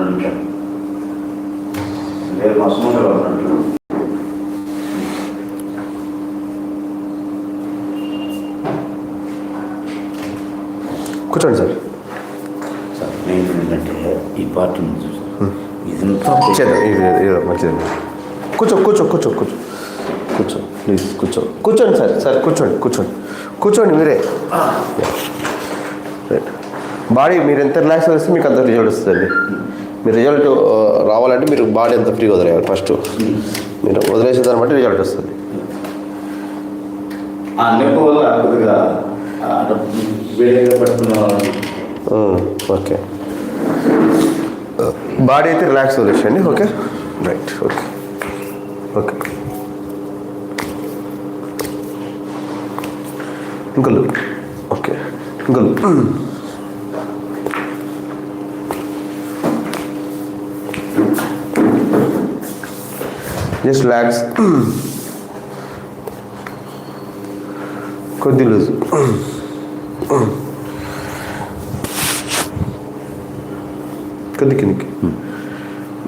రెండు నిమిషాలు లేదు మా సుమంతలు ఉన్నట్లు కూర్చోండి సార్. సార్ నేను ఏంటంటే ఈ పార్టీ నుంచి ఇదంతా చేద్దాం. ఇది ఇది మంచిది. కూర్చో కూర్చో కూర్చో కూర్చో. కూర్చో ప్లీజ్ కూర్చో. కూర్చోండి సార్ సార్ కూర్చోండి కూర్చోండి. కూర్చోండి మీరే. రైట్. బాడీ మీరు ఎంత రిలాక్స్ చేస్తే మీకు అంత రిజల్ట్ వస్తుంది మీ రిజల్ట్ ఆ, రావాలంటే మీరు బాడీ ఎంత ఫ్రీగా వదిలేయాలి ఫస్ట్ మీరు వదిలేసే దాన్ని బట్టి రిజల్ట్ వస్తుంది ఓకే బాడీ అయితే రిలాక్స్ వదిలేసండి ఓకే రైట్ ఓకే ఓకే ఇంకా look. ఓకే ఇంకా జస్ట్ రిలాక్స్. కొద్ది రోజు కొద్ది కిందికి.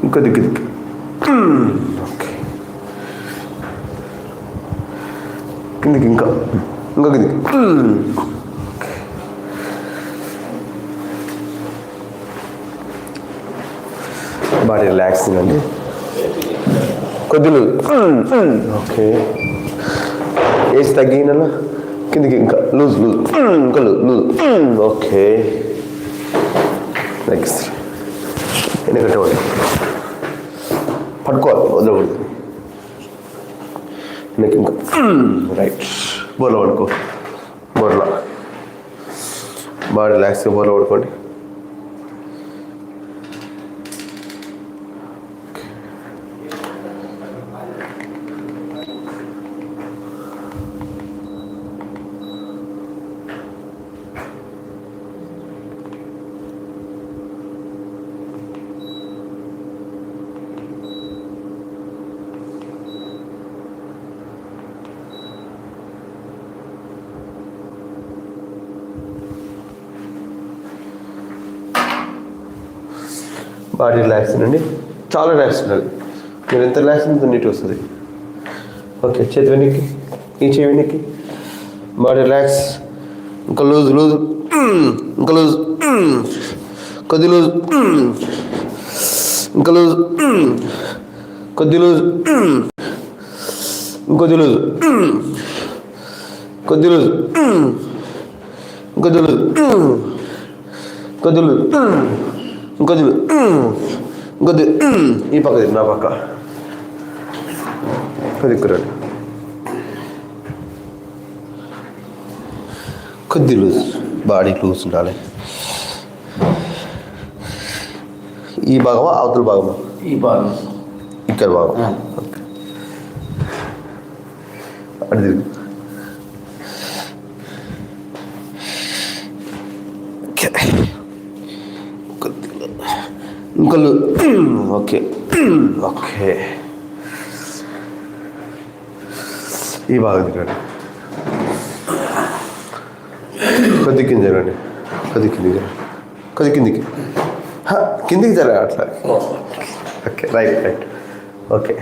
ఇంకొద్ది కిందికి. ఓకే. కిందికి ఇంకా. ఇంకా కిందికి. బాడీ రిలాక్సింగ్ అండి కొద్దిలు. ఓకే. ఏజ్ తగ్గిన కిందికి ఇంకా లూజ్ లూజ్. ఇంకా లూజ్ లూజ్. ఓకే. నెక్స్ట్ ఎందుకంటే పట్టుకోవాలి వదలకూడదు. నీకు ఇంకా. రైట్ బోర్లో పడుకో. బోర్లో. బాగా రిలాక్స్గా బోర్లో పడుకోండి. బాడీ రిలాక్స్ అండి చాలా రిలాక్స్ ఉండాలి. మీరు ఎంత రిలాక్స్ ఉంటే నీట్ వస్తుంది. ఓకే చేతి వెనక్కి ఈ చేయి వెనక్కి బాడీ రిలాక్స్. ఇంకా లూజ్ లూజ్. ఇంకా లూజ్. కొద్ది లూజ్. ఇంకా లూజ్. కొద్ది లూజ్. ఇంకొద్ది లూజ్. కొద్ది లూజ్. ఇంకొద్ది లూజ్. కొద్ది లూజ్. ఇంకొద్ది. ఇంకొద్ది. ఈ పక్క నా పక్క. దిక్కురండి కొద్ది లూజ్ బాడీ లూజ్ ఉండాలి. ఈ భాగమా అవతల భాగమా? ఈ భాగం. ఇక్కడ భాగం. ఓకే. అటు తిరిగి ఓకే. కొద్దిగా ఇంకొల్లు ఓకే. ఓకే. ఈ భాగం దిగండి కొద్ది కింద జరగండి కొద్ది కిందికి. కొద్ది కిందికి. హ, కిందికి జరగ అట్లా. Okay right right. ఓకే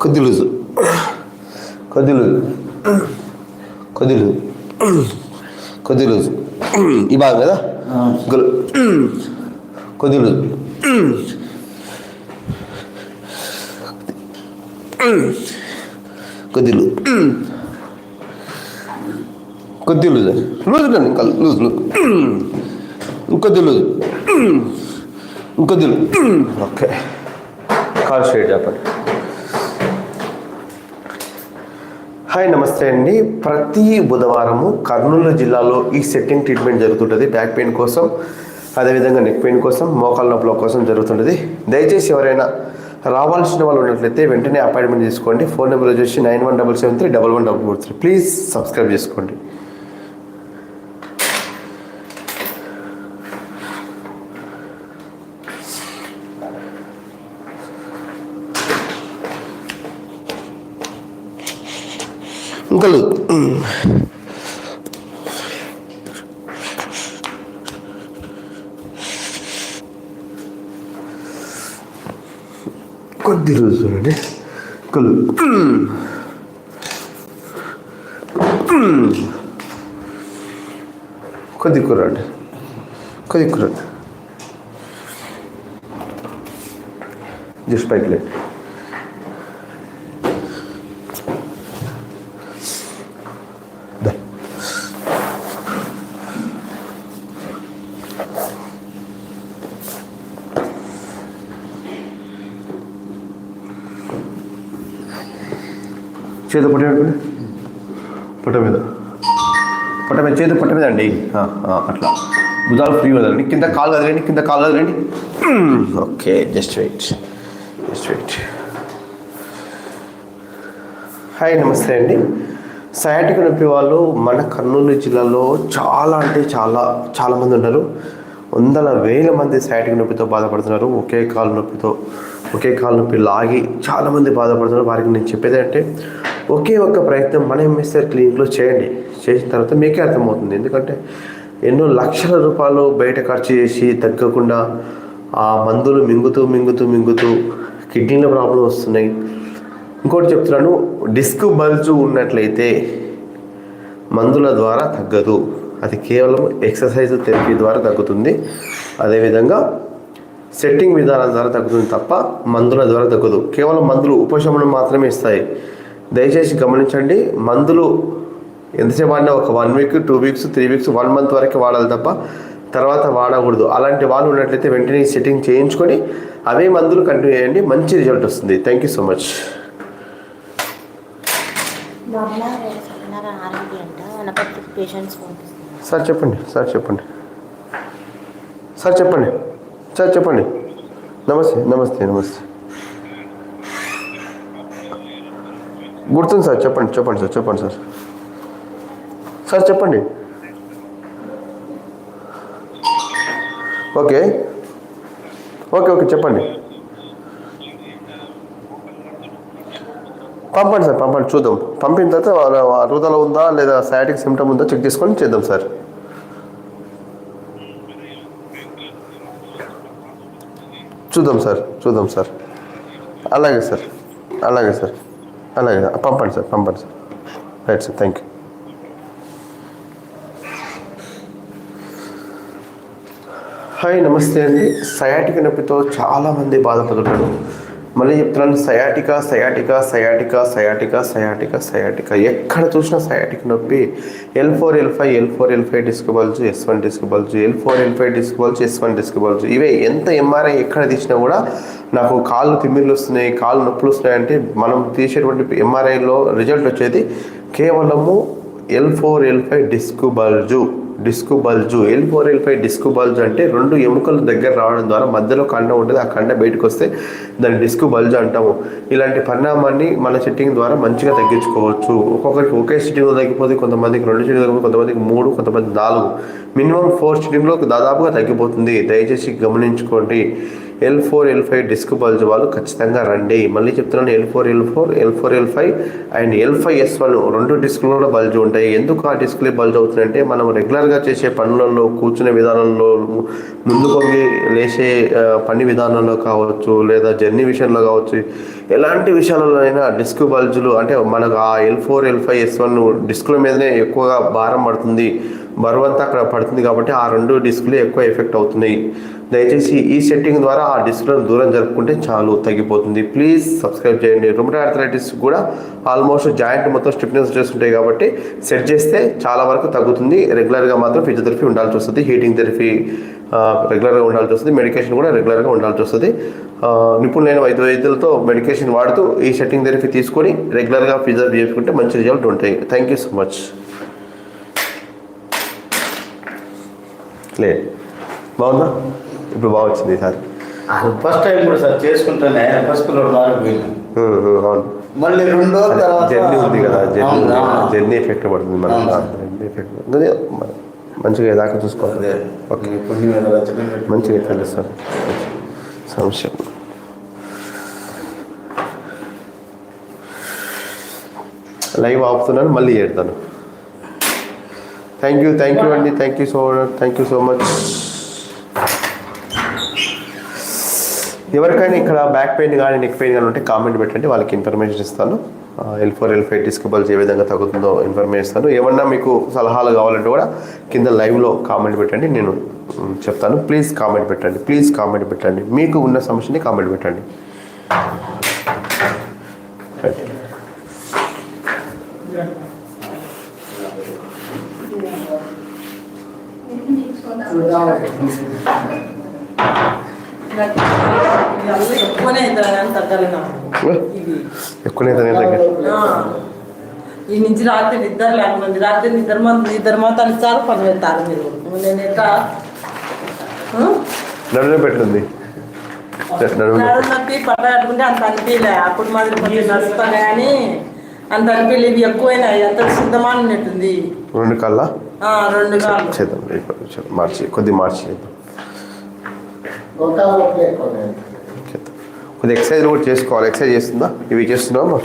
కొద్ది లూజు కొద్ది లూజు కొద్ది లూజు కొద్ది లూజు ఈ భాగం కదా? కొద్ది కొద్ది లూజ్ కొద్ది లూజ్ లూజ్ అండి ఇంకా లూజ్ లూజ్ ఇంకొద్ది లూజ్ ఇంకొద్ది ఓకే. కాల్ స్ట్రేట్ చెప్పండి హాయ్ నమస్తే అండి. ప్రతి బుధవారము కర్నూలు జిల్లాలో ఈ సెట్టింగ్ ట్రీట్మెంట్ జరుగుతుంటుంది. బ్యాక్ పెయిన్ కోసం అదేవిధంగా నెక్ పెయిన్ కోసం మోకాల నొప్పుల కోసం జరుగుతుంటుంది. దయచేసి ఎవరైనా రావాల్సిన వాళ్ళు ఉన్నట్లయితే వెంటనే అపాయింట్మెంట్ తీసుకోండి. ఫోన్ నెంబర్ వచ్చేసి nine one double seven three double one double four three. Please subscribe చేసుకోండి. ఇంకలు. కొద్ది రోజులండి చూడండి. కలు కొద్ది కూరండి కొద్ది కూర జస్ట్ పైకి లేండి చేతి పొట్ట పొట్ట మీద. పొట్ట మీద చేతి పొట్ట మీద అండి. అట్లా. భుజాలు ఫ్రీ వదలండి. కింద కాలు కదలండి కింద కాలు కదలండి okay just wait just wait hi నమస్తే అండి. సయాటిక్ నొప్పి వాళ్ళు మన కర్నూలు జిల్లాలో చాలా అంటే చాలా చాలామంది ఉన్నారు. వందల వేల మంది సయాటిక్ నొప్పితో బాధపడుతున్నారు. ఒకే కాలు నొప్పితో ఒకే కాలు నొప్పి లాగి చాలామంది బాధపడుతున్నారు. వారికి నేను చెప్పేది అంటే ఒకే ఒక్క ప్రయత్నం మన ఎంఎస్ఆర్ క్లినిక్లో చేయండి. చేసిన తర్వాత మీకే అర్థమవుతుంది. ఎందుకంటే ఎన్నో లక్షల రూపాయలు బయట ఖర్చు చేసి తగ్గకుండా ఆ మందులు మింగుతూ మింగుతూ మింగుతూ కిడ్నీల ప్రాబ్లం వస్తున్నాయి. ఇంకోటి చెప్తున్నాను డిస్క్ బల్జు ఉన్నట్లయితే మందుల ద్వారా తగ్గదు. అది కేవలం ఎక్సర్సైజ్ థెరపీ ద్వారా తగ్గుతుంది. అదేవిధంగా సెట్టింగ్ విధానం ద్వారా తగ్గుతుంది తప్ప మందుల ద్వారా తగ్గదు. కేవలం మందులు ఉపశమనం మాత్రమే ఇస్తాయి. దయచేసి గమనించండి మందులు ఎంతసేపు వాడినా ఒక one week two weeks three weeks one month వరకు వాడాలి తప్ప తర్వాత వాడకూడదు. అలాంటి వాళ్ళు ఉన్నట్లయితే వెంటనే సెట్టింగ్ చేయించుకొని అవే మందులు కంటిన్యూ చేయండి మంచి రిజల్ట్ వస్తుంది. Thank you so much sir చెప్పండి సార్ చెప్పండి. సార్ చెప్పండి సార్ చెప్పండి. నమస్తే నమస్తే నమస్తే. గుర్తుంది సార్ చెప్పండి చెప్పండి సార్ చెప్పండి సార్. సార్ చెప్పండి. ఓకే. ఓకే ఓకే చెప్పండి. పంపండి సార్ పంపండి చూద్దాం. పంపిన తర్వాత వాళ్ళ అరుగుదల ఉందా లేదా సయాటిక్ సిమ్టమ్ ఉందా చెక్ చేసుకొని చేద్దాం సార్. చూద్దాం సార్ చూద్దాం సార్. అలాగే సార్ అలాగే సార్. అలాగే పంపండి సార్ పంపండి sir. Right sir thank you hi నమస్తే అండి. సయాటిక నొప్పితో చాలామంది బాధపడుతున్నారు. మళ్ళీ చెప్తున్నాను sciatica sciatica sciatica sciatica sciatica sciatica. ఎక్కడ చూసినా సయాటిక్ నొప్పి. L four L five L four L five disc bulge S one disc bulge L four L five disc bulge S one disc bulge ఇవే ఎంత MRI ఎక్కడ తీసినా కూడా నాకు కాళ్ళు తిమ్మిర్లు వస్తున్నాయి కాళ్ళు నొప్పులు వస్తున్నాయి అంటే మనం తీసేటువంటి ఎంఆర్ఐలో రిజల్ట్ వచ్చేది కేవలము L four L five disc bulge disc bulge L four L five disc bulge అంటే రెండు ఎముకలు దగ్గర రావడం ద్వారా మధ్యలో కండ ఉంటుంది ఆ కండ బయటకు వస్తే దాన్ని డిస్క్ బల్జు అంటాము. ఇలాంటి పరిణామాన్ని మన సెట్టింగ్ ద్వారా మంచిగా తగ్గించుకోవచ్చు. ఒక్కొక్కరికి ఒకే సిట్టింగ్లో తగ్గిపోతే కొంతమందికి రెండు సిట్టింగ్ తగ్గిపోతే కొంతమందికి మూడు కొంతమంది నాలుగు. మినిమం ఫోర్ సిట్టింగ్లో దాదాపుగా తగ్గిపోతుంది. దయచేసి గమనించుకోండి. L four L five disc bulge వాళ్ళు ఖచ్చితంగా రండి మళ్ళీ చెప్తున్నాను L four L four L four L five and L five S one రెండు డిస్క్లు కూడా బల్జ్ ఉంటాయి. ఎందుకు ఆ డిస్క్లే బల్జ్ అవుతుందంటే మనం రెగ్యులర్గా చేసే పనులలో కూర్చునే విధానంలో ముందు పొంగి లేచే పని విధానంలో కావచ్చు లేదా జర్నీ విషయంలో కావచ్చు ఎలాంటి విషయాలలో అయినా డిస్క్ బల్జులు అంటే మనకు ఆ L four L five S one డిస్క్ల మీదనే ఎక్కువగా భారం పడుతుంది. బరువు అంతా అక్కడ పడుతుంది కాబట్టి ఆ రెండు డిస్క్లు ఎక్కువ ఎఫెక్ట్ అవుతున్నాయి. దయచేసి ఈ సెట్టింగ్ ద్వారా ఆ డిస్క్లను దూరం జరుపుకుంటే చాలు తగ్గిపోతుంది. ప్లీజ్ సబ్స్క్రైబ్ చేయండి. రుమటా ఆర్థరైటిస్ కూడా ఆల్మోస్ట్ జాయింట్ మొత్తం స్టిఫ్నెస్ చేస్తుంటాయి కాబట్టి సెట్ చేస్తే చాలా వరకు తగ్గుతుంది. రెగ్యులర్గా మాత్రం ఫిజియోథెరపీ ఉండాల్సి వస్తుంది. హీటింగ్ థెరపీ రెగ్యులర్గా ఉండాల్సి వస్తుంది. మెడికేషన్ కూడా రెగ్యులర్గా ఉండాల్సి వస్తుంది. నిపుణులైన వైద్య వైద్యులతో మెడికేషన్ వాడుతూ ఈ సెట్టింగ్ థెరపీ తీసుకొని రెగ్యులర్గా ఫిజియోథెరపీ చేసుకుంటే మంచి రిజల్ట్ ఉంటాయి. Thank you so much. లే బాగుందా? ఇప్పుడు బాగా వచ్చింది ఈసారి ఫస్ట్ టైం కూడా సార్ చేసుకుంటానే ఫస్ట్ అవును. మళ్ళీ రెండో జర్నీ ఉంది కదా జర్నీ. జర్నీ ఎఫెక్ట్ పడుతుంది మన. జర్నీ ఎఫెక్ట్ మ- మంచిగా దాకా చూసుకోవాలి. ఓకే. మంచిగా తెలుస్తారు సమస్య లైవ్ ఆపుతున్నాను మళ్ళీ చేస్తాను థ్యాంక్ యూ థ్యాంక్ యూ అండి thank you so thank you so much ఎవరికైనా ఇక్కడ బ్యాక్ పెయిన్ కానీ నెక్ పెయిన్ కానీ ఉంటే కామెంట్ పెట్టండి. వాళ్ళకి ఇన్ఫర్మేషన్ ఇస్తాను. L four L five disc bulges ఏ విధంగా తగ్గుతుందో ఇన్ఫర్మేషన్ ఇస్తాను. ఏమన్నా మీకు సలహాలు కావాలంటే కూడా కింద లైవ్లో కామెంట్ పెట్టండి. నేను చెప్తాను. ప్లీజ్ కామెంట్ పెట్టండి. ప్లీజ్ కామెంట్ పెట్టండి. మీకు ఉన్న సమస్యని కామెంట్ పెట్టండి. ఎక్కువనే ఎక్కువనే ఆ. ఈ నుంచి రాత్రి నిద్ర లేకుండా రాత్రి నిద్ర నిద్ర మాత్రం చాలు పని పెడతారు మీరు. నేను ఎట్లా పెట్టింది నడుము నడుము నొప్పి. పట్ట కట్టుకుంటే అంత అనిపించలే. అప్పుడు మాదిరి కొంచెం నడుస్తాను కానీ అంత అనిపించలేదు ఇవి ఎక్కువైనాయి. అంత సిద్ధమాన ఉన్నట్టుంది రెండు కళ్ళ ఆ, రెండు కాళ్ళు? చేద్దాం మార్చి కొద్ది మార్చి చేద్దాం. కొద్ది ఎక్సర్సైజ్ కూడా చేసుకోవాలి. ఎక్సర్సైజ్ చేస్తుందా? ఇవి చేస్తున్నావా?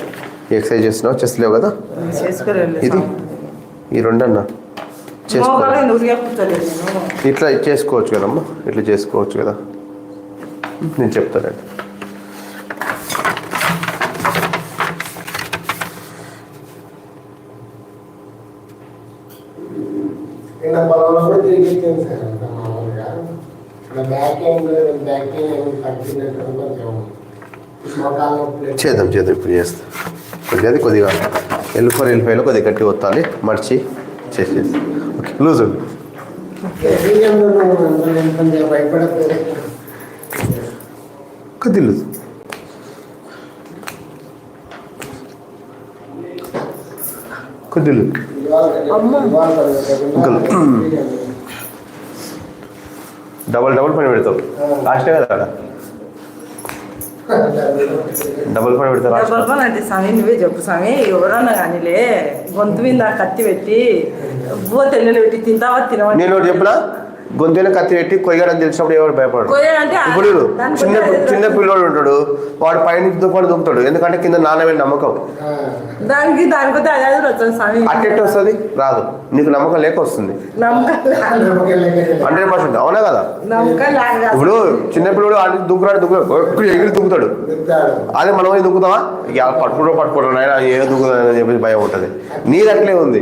ఎక్సర్సైజ్ చేస్తున్నావా? చేస్తలేవు కదా? ఇది? ఈ రెండు అన్న చేసుకో మోకాలు ఎందుకు చెప్తలేదు నేను. ఇట్లా చేసుకోవచ్చు కదమ్మా. ఇట్లా చేసుకోవచ్చు కదా. నేను చెప్తానండి. సార్ అంతా మామూలుగా బ్యాక్ ఎండ్ బ్యాక్ ఎండ్ కొంచెం చేద్దాం చేద్దాం ఇప్పుడు చేస్తాం. కొద్దిగా అది కొద్దిగా ఎల్ ఫోర్ ఎల్ ఫైవ్లో కొద్దిగా గట్టి ఒత్తాలి మర్చి చేసేసి. Okay loose. ఉంది కొద్ది లూజ్ కొద్ది లూజ్. డబల్ డబల్ పని పెడతావు. లాస్టే కదా డబల్ పని అంటే స్వామి నువ్వే చెప్పు స్వామి. ఎవరన్నా కానీలే గొంతు మీద కత్తి పెట్టి బువ్వ తెల్లలు పెట్టి తింటావా తినవా నేను చెప్పిన? గొంతున కత్తి పెట్టి కొయ్యడం తెలిసినప్పుడు ఎవరు ఆ- ఇప్పుడు చిన్న చిన్న పిల్లోడు ఉంటాడు వాడు పైన దుప్పటి దుంకుతాడు ఎందుకంటే కింద నాన్నమైన నమ్మకం. దానికి వస్తుంది? రాదు. నీకు నమ్మకం లేక వస్తుంది. హండ్రెడ్ పర్సెంట్ అవునా కదా? ఇప్పుడు చిన్న పిల్లడు ఆడి దుంకురాడు దుంకుతాడు ఎక్కువ ఎగిరి దుంకుతాడు. అదే మనం దుంకుతావా ఇక పట్టుకుంటూ పట్టుకుంటాడు ఆయన ఏ దుంకుతాడని చెప్పేసి భయం ఉంటుంది. నీది అట్లే ఉంది.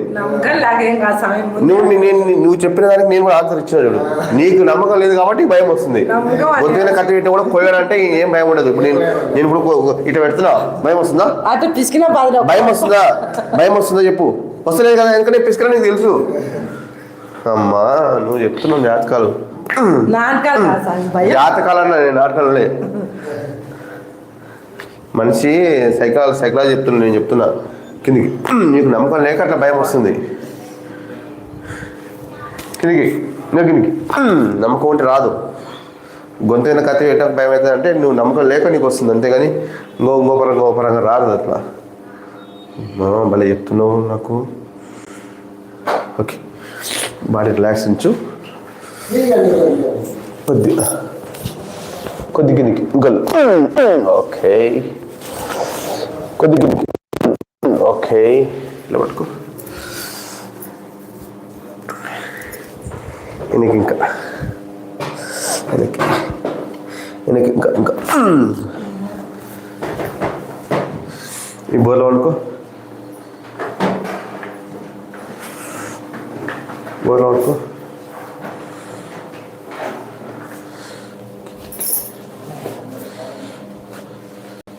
నువ్వు నేను నువ్వు చెప్పిన దానికి నేను కూడా ఆన్సర్ ఇచ్చిన చూడు. నీకు నమ్మకం లేదు కాబట్టి భయం వస్తుంది. పొద్దున్న కత్తి పెట్టి కూడా కోయాలంటే ఏం భయం ఉండదు. ఇప్పుడు నేను నేను ఇప్పుడు కో- ఇటు పెడుతున్నా. భయం వస్తుందా? భయం వస్తుందా? భయం వస్తుందా చెప్పు. వస్తలేదు కదా ఎందుకంటే పిసుకరా నీకు తెలుసు. అమ్మా నువ్వు చెప్తున్నావు జాతకాలు నాటకాలు భయం. జాతకాలన్నా నేను నాటకాలనే. మనిషి సైకాలజీ సైకాలజీ చెప్తున్నా నేను చెప్తున్నా. కిందికి. నీకు నమ్మకం లేక అట్లా భయం వస్తుంది. కిందికి. ఇంకా నమ్మకం ఉంటే రాదు. గొంతైన కత్తి పెట్టక భయం అవుతుంది అంటే నువ్వు నమ్మకం లేక నీకు వస్తుంది అంతేగాని ఇంకో ఇంకో పరంగా రాదు అట్లా. భలే చెప్తున్నావు నాకు. ఓకే. బాడీ రిలాక్స్ ఉంచు. కొద్ది. కొద్ది గినికి. గల్. ఓకే. కొద్ది గినికి. ఓకే. ఇలా పట్టుకో. వెనక్కి ఇంకా వెనక్కి వెనక్కి ఇంకా ఇంకా ఈ బోర్లో పడుకో బోర్లో పడుకో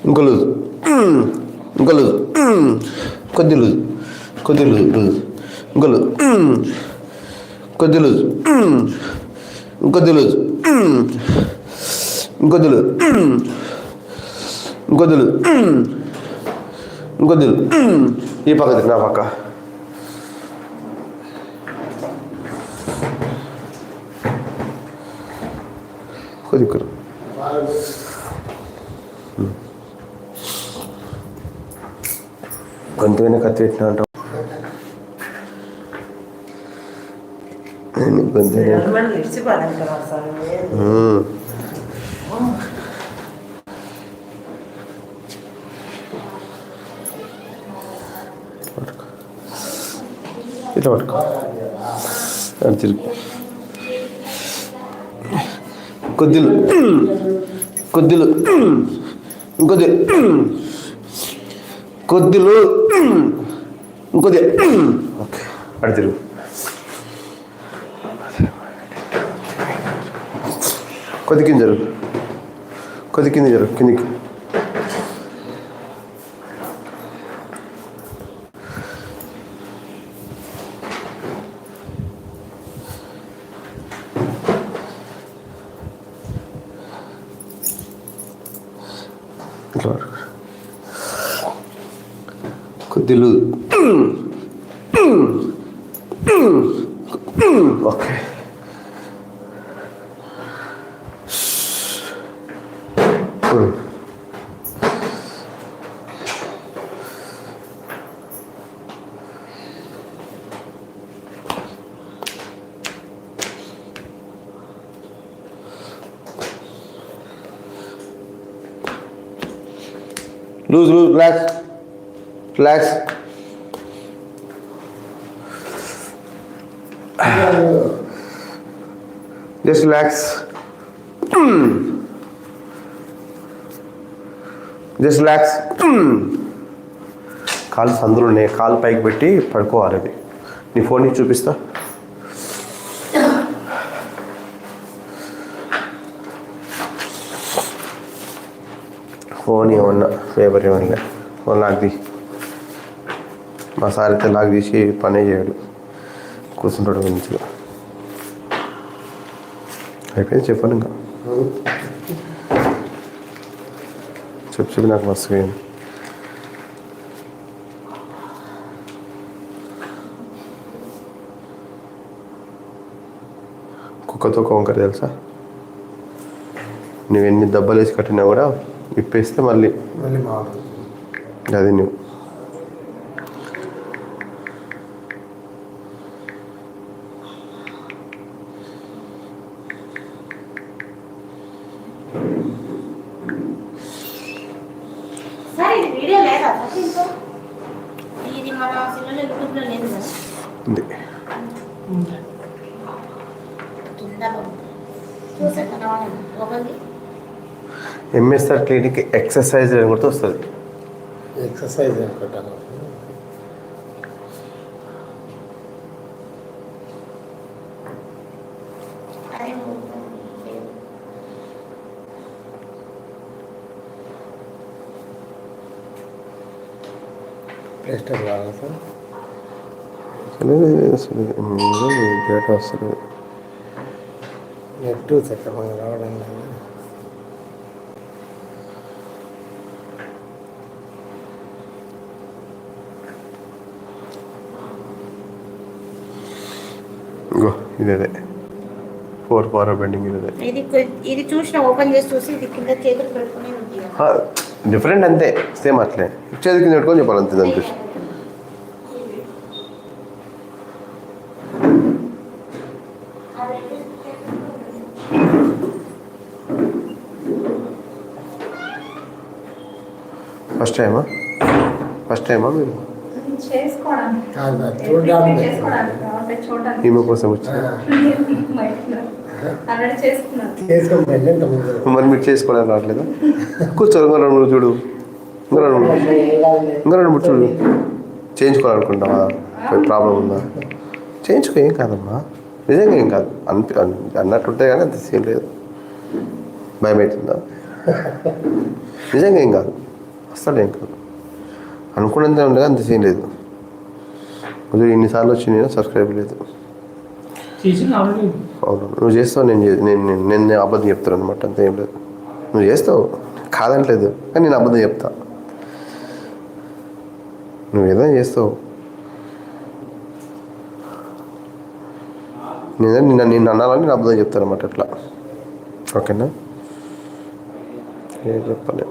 ఇంకో లూజ్ ఇంకో లూజ్ కొద్ది లూజ్ కొద్ది లూజ్ లూజ్ ఇంకో లూజ్ కొద్ది లూజ్ ఇంకొద్ది లూజ్ ఇంకొద్ది లూజ్ ఇంకొద్ది లూజ్ ఇంకొద్ది ఈ పక్క తిరిగి నా పక్క. కొద్ది కురు గొంతుమైన కత్తి పెట్టినా కొంచెం ఇట్లా పట్టుకో అని తిరుగు కొద్దిలు కొద్దిలు ఇంకొద్ది కొద్దిలు ఇంకొద్ది ఓకే అటు తిరుగు కొద్ది కింద జరుగు కొద్ది కింద జరుగు కిందికి కొద్దిలు okay. Relax relax just relax. Just relax. కాలు సందులు ఉన్నాయి. కాలు పైకి పెట్టి పడుకోవాలి అది. నీ ఫోన్ నీకు చూపిస్తా. ఫోన్ ఏమన్నా. పేపర్ ఏమన్నా ఫోన్ లాక్ తీసి మా సార్ అయితే లాక్ తీసి పనే చేయడు. కూర్చుంటాడు మంచిగా. అయిపోయింది చెప్పాను ఇంకా. చెప్పు చెప్పి నాకు మస్తు అయింది. కుక్కతో కొంకర తెలుసా? నువ్వెన్ని దెబ్బలు వేసి కట్టినా కూడా ఇప్పేస్తే మళ్ళీ మళ్ళీ మారుతుంది అది నువ్వు సార్ ఇది వీడియో లేదా సార్ దీంట్లో ఇది మన సెల్లో యూట్యూబ్లో లేదు కదా ఉంది కింద చూసే కనవాలండి ఒకటి ఎంఎస్ఆర్ క్లినిక్ ఎక్సర్సైజ్ అని కూడా వస్తుంది. ఎక్సర్సైజ్ అనుకుంటాను అదే ప్లేస్టర్ కావాలా సార్? డేటా వస్తుంది నెట్ సక్రమంగా రావడం లేదు. ఇంకో ఇదే ఫోర్ పవర్ బెండింగ్ ఇదే ఇది ఇది చూసిన ఓపెన్ చేసి చూసి ఇది కింద చేతులు పెట్టుకుని ఉంది కదా. డిఫరెంట్ అంతే సేమ్ అట్లే. చేతి కింద పెట్టుకొని చెప్పాలి అంతే దాని చూసి. ఫస్ట్ టైమా ఫస్ట్ టైమా మీరు? చేసుకోవడానికి. ఈమె కోసం వచ్చి. ఆల్రెడీ చేసుకున్నాను చేసుకొని వెళ్ళి ఇంతకుముందు మరి మీరు చేసుకోవడానికి రావట్లేదా? కూర్చో ఇంకా రెండు చూడు. ఇంకా రెండు ఇంకా రెండు మూడు చూడు. చేయించుకోవాలనుకుంటావా? ప్రాబ్లం ఉందా? చేయించుకో ఏం కాదమ్మా. నిజంగా ఏం కాదు. అనిపి అన్- అన్నట్టుంటే కానీ అంత సీన్ లేదు. భయం అవుతుందా నిజంగా ఏం కాదు. అస్సలు ఏం కాదు. అనుకున్నంత ఉండగా అంత సీన్ లేదు. కొంచెం ఇన్నిసార్లు వచ్చి నేను సబ్స్క్రైబ్ లేదు. అవును. నువ్వు చేస్తావు నేను నేను నేను- అబద్ధం చెప్తాను అనమాట అంత ఏం లేదు. నువ్వు చేస్తావు కాదంటలేదు కానీ నేను అబద్ధం చెప్తా. నువ్వు ఏదైనా చేస్తావు. నేను నిన్న నిన్ను అనాలని నేను అబద్ధం చెప్తాను అనమాట అట్లా. ఓకేనా? ఏం చెప్పాలి.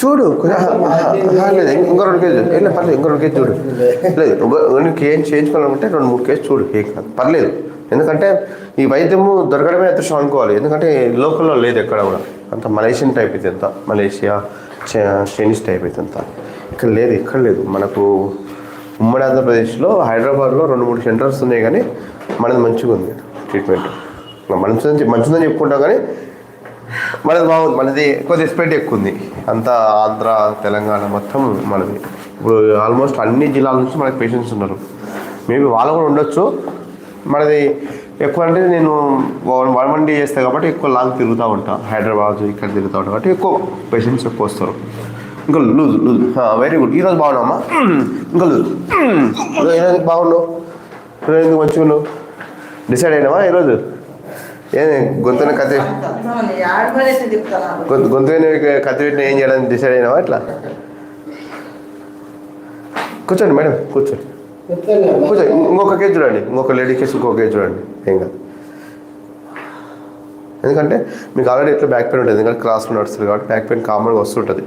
చూడు లేదు ఇంకో రెండు కేజీ ఏం పర్లేదు ఇంకో రెండు కేజీ చూడు. లేదు నీకు ఏం చేయించుకోవాలనుకుంటే రెండు మూడు కేజీ చూడు ఏం కాదు. పర్లేదు. ఎందుకంటే ఈ వైద్యము దొరకడమే అదృష్టం అనుకోవాలి. ఎందుకంటే లోకల్లో లేదు ఎక్కడ కూడా. అంత మలేషియన్ టైప్ అయితే అంతా మలేషియా చైనీస్ టైప్ అయితే అంతా ఇక్కడ లేదు ఎక్కడ లేదు. మనకు ఉమ్మడి ఆంధ్రప్రదేశ్లో హైదరాబాద్లో రెండు మూడు సెంటర్స్ ఉన్నాయి కానీ మనది మంచిగా ఉంది ట్రీట్మెంట్ మంచిదని మంచిదని చెప్పుకుంటాం కానీ మనది బాగుంది మనది ఎక్కువ రెస్పెక్ట్ ఎక్కువ ఉంది అంతా ఆంధ్ర తెలంగాణ మొత్తం మనది. ఇప్పుడు ఆల్మోస్ట్ అన్ని జిల్లాల నుంచి మనకి పేషెంట్స్ ఉన్నారు. మేబీ వాళ్ళు కూడా ఉండొచ్చు. మనది ఎక్కువ అంటే నేను వన్ వన్ డే చేస్తాను కాబట్టి ఎక్కువ లాంగ్ తిరుగుతూ ఉంటా. హైదరాబాద్ ఇక్కడ తిరుగుతూ ఉంటాను కాబట్టి ఎక్కువ పేషెంట్స్ ఎక్కువ వస్తారు. ఇంకా లూజ్ లూజ్. వెరీ గుడ్ ఈరోజు బాగున్నామా ఇంకా లూజ్. ఈరోజు బాగున్నావు ఈరోజు ఎందుకు మంచిగా ఉన్నావు డిసైడ్ అయినావా ఈరోజు ఏది? గొంతున కత్తి ఆడమనేసి గొంతుని కత్తి పెట్టిన ఏం చేయడానికి డిసైడ్ అయినావా ఇట్లా? కూర్చోండి మేడం కూర్చోండి. కూర్చోండి. ఇంకొక కేసు చూడండి. ఇంకొక లేడీ కేసు ఇంకొక కేసు చూడండి. ఏం కాదు. ఎందుకంటే మీకు ఆల్రెడీ ఇట్లా బ్యాక్ పెయిన్ ఉంటుంది? ఎందుకంటే క్లాస్లో నడుస్తుంది కాబట్టి బ్యాక్ పెయిన్ కామన్గా వస్తుంటుంది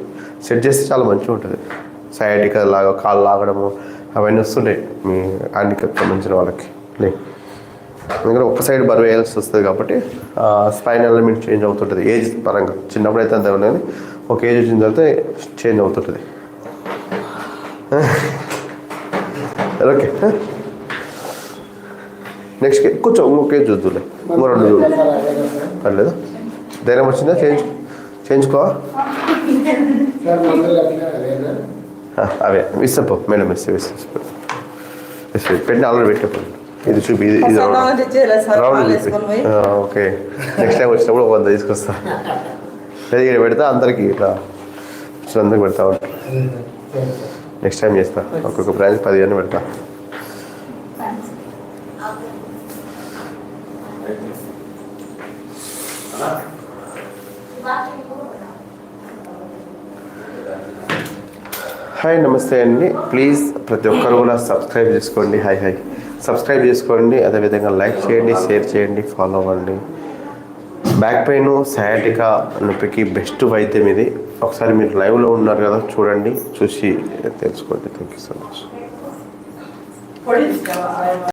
సెట్ చేస్తే చాలా మంచిగా ఉంటుంది. సయాటిక లాగా కాళ్ళు లాగడము అవన్నీ వస్తుంటాయి. మీ హ్యాండిక్యాప్ సంబంధించిన వాళ్ళకి. లే. ఎందుకంటే ఒక సైడ్ బరువు వేయాల్సి వస్తుంది కాబట్టి స్పైన్ ఎలిమెంట్ చేంజ్ అవుతుంటుంది. ఏజ్ పరంగా. చిన్నప్పుడు అయితే అంతే ఉండదు. ఒక ఏజ్ వచ్చిన తర్వాత చేంజ్ అవుతుంటుంది. ఓకే. నెక్స్ట్ కొంచెం ఇంకొక ఏజ్ చూద్దులే. ఇంకో రెండు చూడు. పర్లేదు? ధైర్యం వచ్చిందా? చేంజ్ చేయించుకో సార్ మందులు అట్లా అవే మేడం ఇస్తే ఇస్తే మిస్ పెట్టిన ఆల్రెడీ పెట్టేప్పుడు ఇది చూపి ఇది ఇది రౌండ్ చూపి ఓకే. నెక్స్ట్ టైం వచ్చినప్పుడు ఒక వంద తీసుకొస్తా. లేదు ఇక్కడ పెడతా అందరికి ఇట్లా వచ్చిన అందరికి పెడతా. ఉంటా నెక్స్ట్ టైం చేస్తా ఒక్కొక్క బ్రాంచ్ పదిహేను పెడతా. హాయ్ నమస్తే అండి. ప్లీజ్ ప్రతి ఒక్కరు కూడా సబ్స్క్రైబ్ చేసుకోండి. హాయ్ హాయ్ సబ్స్క్రైబ్ చేసుకోండి అదేవిధంగా లైక్ చేయండి షేర్ చేయండి ఫాలో అవ్వండి. బ్యాక్ పెయిన్ సయాటికా నొప్పికి బెస్ట్ వైద్యం ఇది. ఒకసారి మీరు లైవ్లో ఉన్నారు కదా చూడండి చూసి తెలుసుకోండి. Thank you so much